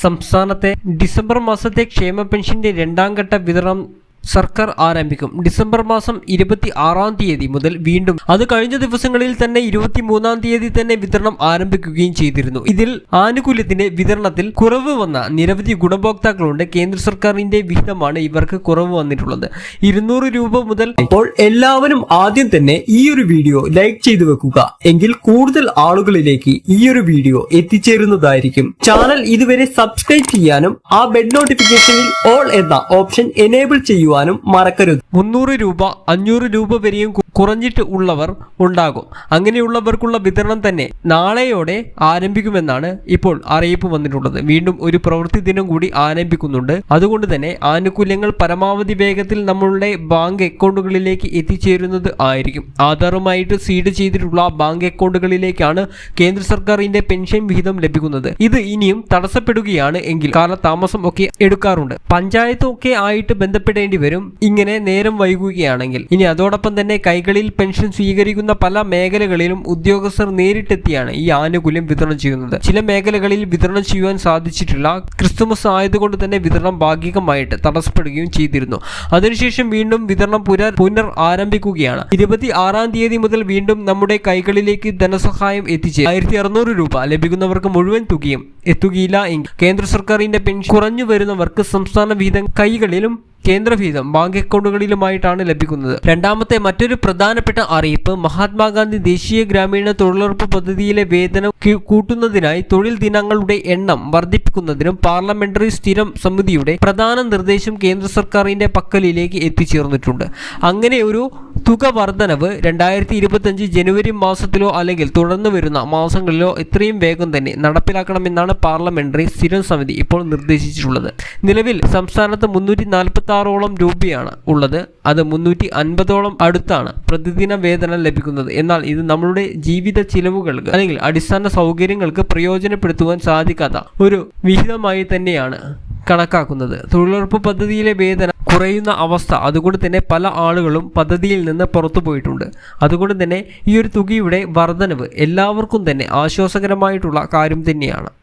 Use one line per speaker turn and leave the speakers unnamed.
സംസ്ഥാനത്തെ ഡിസംബർ മാസത്തെ ക്ഷേമ പെൻഷന്റെ രണ്ടാം ഘട്ട വിതരണം സർക്കാർ ആരംഭിക്കും. ഡിസംബർ മാസം ഇരുപത്തി ആറാം തീയതി മുതൽ വീണ്ടും. അത് കഴിഞ്ഞ ദിവസങ്ങളിൽ തന്നെ ഇരുപത്തി മൂന്നാം തീയതി തന്നെ വിതരണം ആരംഭിക്കുകയും ചെയ്തിരുന്നു. ഇതിൽ ആനുകൂല്യത്തിന്റെ വിതരണത്തിൽ കുറവ് വന്ന നിരവധി ഗുണഭോക്താക്കളുണ്ട്. കേന്ദ്ര സർക്കാരിന്റെ വിഹിതമാണ് ഇവർക്ക് കുറവ് വന്നിട്ടുള്ളത്. ഇരുന്നൂറ് രൂപ മുതൽ
അപ്പോൾ എല്ലാവരും ആദ്യം തന്നെ ഈ ഒരു വീഡിയോ ലൈക്ക് ചെയ്തു വെക്കുക. എങ്കിൽ കൂടുതൽ ആളുകളിലേക്ക് ഈ ഒരു വീഡിയോ എത്തിച്ചേരുന്നതായിരിക്കും. ചാനൽ ഇതുവരെ സബ്സ്ക്രൈബ് ചെയ്യാനും ആ ബെഡ് നോട്ടിഫിക്കേഷനിൽ ഓൾ എന്ന ഓപ്ഷൻ എനേബിൾ ചെയ്യുവാനും മറക്കരുത്.
മുന്നൂറ് രൂപ അഞ്ഞൂറ് രൂപ വരെയും കുറഞ്ഞിട്ട് ഉള്ളവർ ഉണ്ടാകും. അങ്ങനെയുള്ളവർക്കുള്ള വിതരണം തന്നെ നാളെയോടെ ആരംഭിക്കുമെന്നാണ് ഇപ്പോൾ അറിയിപ്പ് വന്നിട്ടുള്ളത്. വീണ്ടും ഒരു പ്രവൃത്തി ദിനം കൂടി ആരംഭിക്കുന്നുണ്ട്. അതുകൊണ്ട് തന്നെ ആനുകൂല്യങ്ങൾ പരമാവധി വേഗത്തിൽ നമ്മളുടെ ബാങ്ക് അക്കൗണ്ടുകളിലേക്ക് എത്തിച്ചേരുന്നത് ആയിരിക്കും. ആധാറുമായിട്ട് സീഡ് ചെയ്തിട്ടുള്ള ബാങ്ക് അക്കൗണ്ടുകളിലേക്കാണ് കേന്ദ്ര സർക്കാരിന്റെ പെൻഷൻ വിഹിതം ലഭിക്കുന്നത്. ഇത് ഇനിയും തടസ്സപ്പെടുകയാണ് എങ്കിൽ കാലതാമസം ഒക്കെ എടുക്കാറുണ്ട്. പഞ്ചായത്തും ഒക്കെ ആയിട്ട് ബന്ധപ്പെടേണ്ടി ഇങ്ങനെ നേരം വൈകുകയാണെങ്കിൽ. ഇനി അതോടൊപ്പം തന്നെ കൈകളിൽ പെൻഷൻ സ്വീകരിക്കുന്ന പല മേഖലകളിലും ഉദ്യോഗസ്ഥർ നേരിട്ടെത്തിയാണ് ഈ ആനുകൂല്യം വിതരണം ചെയ്യുന്നത്. ചില മേഖലകളിൽ വിതരണം ചെയ്യുവാൻ സാധിച്ചിട്ടില്ല. ക്രിസ്തുമസ് ആയതുകൊണ്ട് തന്നെ വിതരണം ഭാഗികമായിട്ട് തടസ്സപ്പെടുകയും ചെയ്തിരുന്നു. അതിനുശേഷം വീണ്ടും വിതരണം പുനർ പുനർ ആരംഭിക്കുകയാണ്. ഇരുപത്തി ആറാം തീയതി മുതൽ വീണ്ടും നമ്മുടെ കൈകളിലേക്ക് ധനസഹായം എത്തിച്ച് ആയിരത്തി അറുന്നൂറ് രൂപ ലഭിക്കുന്നവർക്ക് മുഴുവൻ തുകയും എത്തുകയില്ല എങ്കിൽ കേന്ദ്ര സർക്കാരിന്റെ പെൻഷൻ കുറഞ്ഞു വരുന്നവർക്ക് സംസ്ഥാന വീതം കൈകളിലും കേന്ദ്ര വീതം ബാങ്ക് അക്കൗണ്ടുകളിലുമായിട്ടാണ് ലഭിക്കുന്നത്. രണ്ടാമത്തെ മറ്റൊരു പ്രധാനപ്പെട്ട അറിയിപ്പ് മഹാത്മാഗാന്ധി ദേശീയ ഗ്രാമീണ തൊഴിലുറപ്പ് പദ്ധതിയിലെ വേതനം കൂട്ടുന്നതിനായി തൊഴിൽ ദിനങ്ങളുടെ എണ്ണം വർദ്ധിപ്പിക്കുന്നതിനും പാർലമെന്ററി സ്ഥിരം സമിതിയുടെ പ്രധാന നിർദ്ദേശം കേന്ദ്ര സർക്കാരിന്റെ പക്കലിലേക്ക് എത്തിച്ചേർന്നിട്ടുണ്ട്. അങ്ങനെ ഒരു തുക വർധനവ് രണ്ടായിരത്തി ഇരുപത്തഞ്ച് ജനുവരി മാസത്തിലോ അല്ലെങ്കിൽ തുടർന്ന് വരുന്ന മാസങ്ങളിലോ എത്രയും വേഗം തന്നെ നടപ്പിലാക്കണമെന്നാണ് പാർലമെന്ററി സ്ഥിരം സമിതി ഇപ്പോൾ നിർദ്ദേശിച്ചിട്ടുള്ളത്. നിലവിൽ സംസ്ഥാനത്ത് മുന്നൂറ്റി നാൽപ്പത്തി ആറോളം രൂപയാണ് ഉള്ളത്. അത് മുന്നൂറ്റി അൻപതോളം അടുത്താണ് പ്രതിദിന വേതനം ലഭിക്കുന്നത്. എന്നാൽ ഇത് നമ്മളുടെ ജീവിത ചിലവുകൾക്ക് അല്ലെങ്കിൽ അടിസ്ഥാന സൗകര്യങ്ങൾക്ക് പ്രയോജനപ്പെടുത്തുവാൻ സാധിക്കാത്ത ഒരു വിഹിതമായി തന്നെയാണ് കണക്കാക്കുന്നത്. തൊഴിലുറപ്പ് പദ്ധതിയിലെ വേതനം കുറയുന്ന അവസ്ഥ. അതുകൊണ്ട് തന്നെ പല ആളുകളും പദ്ധതിയിൽ നിന്ന് പുറത്തു പോയിട്ടുണ്ട്. അതുകൊണ്ട് തന്നെ ഈ ഒരു തുകയുടെ വർധനവ് എല്ലാവർക്കും തന്നെ ആശ്വാസകരമായിട്ടുള്ള കാര്യം തന്നെയാണ്.